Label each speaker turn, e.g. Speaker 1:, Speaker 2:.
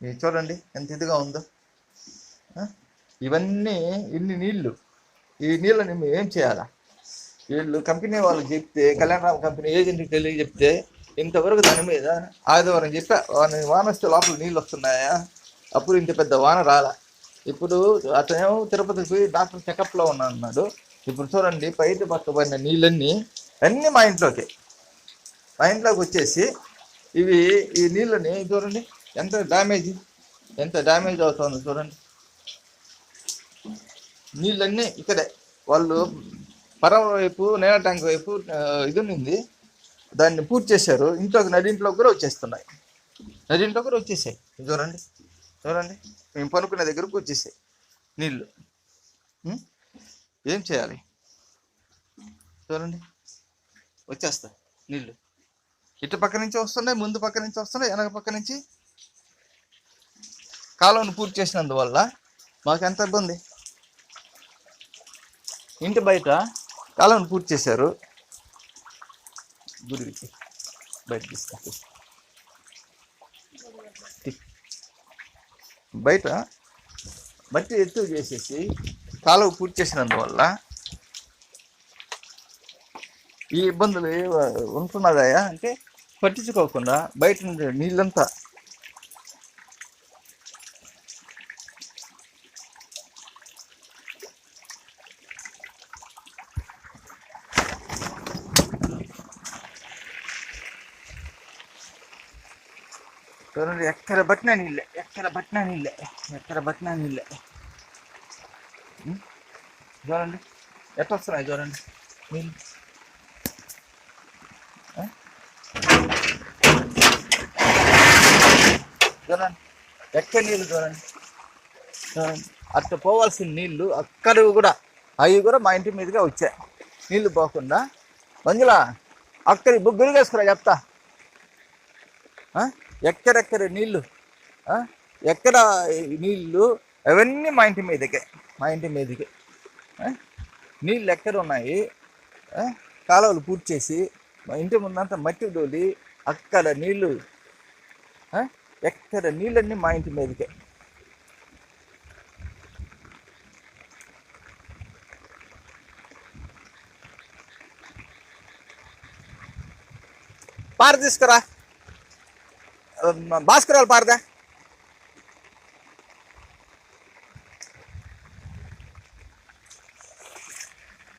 Speaker 1: ఇది చూడండి ఎంత ఇదిగా ఉందో. ఇవన్నీ ఇన్ని నీళ్ళు. ఈ నీళ్ళని మేము ఏం చేయాలా? వీళ్ళు కంపెనీ వాళ్ళకి చెప్తే కళ్యాణరామ కంపెనీ ఏజెంట్కి తెలియ చెప్తే ఇంతవరకు దాని మీద ఆదివారం చెప్పా వాన వస్తే లోపల నీళ్ళు వస్తున్నాయా అప్పుడు ఇంత పెద్ద వాన రాలా. ఇప్పుడు అతనేమో తిరుపతికి పోయి డాక్టర్ చెకప్లో ఉన్నా అన్నాడు ఇప్పుడు చూడండి పైకి పక్క పడిన నీళ్ళన్నీ అన్నీ మా ఇంట్లోకి. మా ఇంట్లోకి వచ్చేసి ఇవి ఈ నీళ్ళని చూడండి. ఎంత డ్యామేజ్ ఎంత డ్యామేజ్ అవుతుంది చూడండి. నీళ్ళన్నీ ఇక్కడే. వాళ్ళు పరవ వైపు నేల ట్యాంక్ వైపు ఇది ఉంది. దాన్ని పూర్తి చేశారు. ఇంట్లోకి నడింట్లోకి కూడా వచ్చేస్తున్నాయి. నడింట్లో కూడా వచ్చేసాయి. చూడండి. చూడండి. మేము పనుకునే దగ్గరకు వచ్చేసాయి నీళ్ళు. ఏం చేయాలి? చూడండి. వచ్చేస్తాయి నీళ్ళు. ఇటు పక్క నుంచి వస్తున్నాయి ముందు పక్క నుంచి వస్తున్నాయి వెనక పక్క నుంచి కాలువను పూర్తి చేసినందువల్ల మాకు ఎంత ఇబ్బంది? ఇంటి బయట? కాలువను పూర్తి చేశారు. గురికి బయట. బయట మట్టి ఎత్తు చేసేసి కాలువ పూర్తి చేసినందువల్ల ఈ ఇబ్బందులు ఏ- ఉంటున్నదాయా అంటే పట్టించుకోకుండా బయట నుండి నీళ్ళంతా చూడండి ఎక్కడ పట్టినా నీళ్ళే ఎక్కడ పట్టినా నీళ్ళే ఎక్కడ పట్టినా నీళ్ళే. చూడండి ఎట్లా వస్తున్నాయి చూడండి నీళ్ళు? చూడండి. ఎక్కడ నీళ్ళు చూడండి. చూడండి. అట్లా పోవాల్సిన నీళ్ళు అక్కడ కూడా అవి కూడా మా ఇంటి మీదుగా వచ్చాయి. నీళ్ళు పోకుండా. మంజుల అక్కడి బుగ్గులు వేసుకురా చెప్తా. ఆ? ఎక్కడెక్కడ నీళ్ళు ఆ? ఎక్కడ నీళ్ళు అవన్నీ మా ఇంటి మీదకే. మా ఇంటి మీదకే. నీళ్ళు ఎక్కడ ఉన్నాయి? కాలువలు పూర్తి చేసి మా ఇంటి ముందంతా మట్టి డోలి అక్కడ నీళ్ళు ఎక్కడ నీళ్ళన్నీ మా ఇంటి మీదకే. పార తీసుకురా. భాస్కరాలు పారదా?